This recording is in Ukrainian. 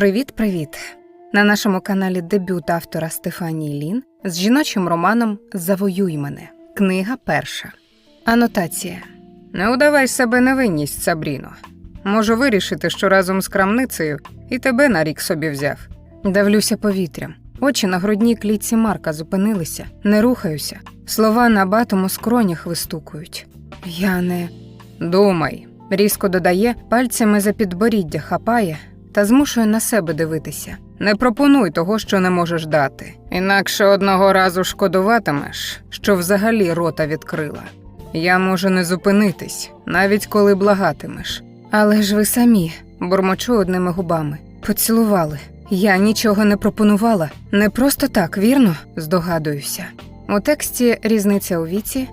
Привіт-привіт! На нашому каналі дебют автора Стефанії Лін з жіночим романом Завоюй мене. Книга перша. Анотація. Не удавай себе невинність, Сабріно. Можу вирішити, що разом з крамницею і тебе на рік собі взяв. Давлюся повітрям. Очі на грудній клітці Марка зупинилися, не рухаюся. Слова на батому скронях вистукують. Я не думай. Різко додає, пальцями за підборіддя хапає та змушує на себе дивитися. Не пропонуй того, що не можеш дати. Інакше одного разу шкодуватимеш, що взагалі рота відкрила. Я можу не зупинитись, навіть коли благатимеш. Але ж ви самі, бурмочу одними губами, поцілували. Я нічого не пропонувала, не просто так, вірно? здогадуюся. У тексті різниця у віці,